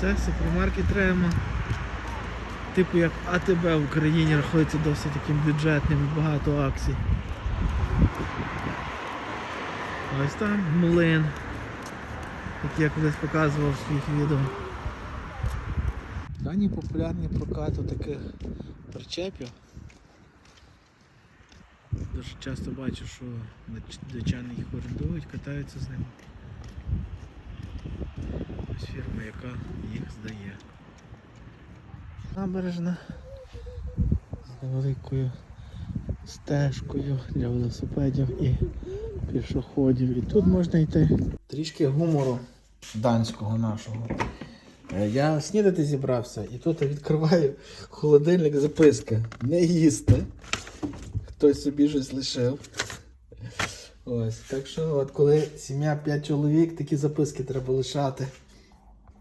Це супермаркет Рема. Типу як АТБ в Україні рахується досить таким бюджетним і багато акцій. Ось там млин, який я колись показував в своїх відео. Дані популярні прокату таких причепів. Дуже часто бачу, що дичани їх орендують, катаються з ними. Ось фірма, яка їх здає. Набережна з невеликою стежкою для велосипедів і пішоходів. І тут можна йти. Трішки гумору данського нашого. Е, Я снідати зібрався і тут я відкриваю холодильник записка. Не їсти. Хтось собі щось лишив. Ось, так що, от коли сім'я 5 чоловік, такі записки треба лишати.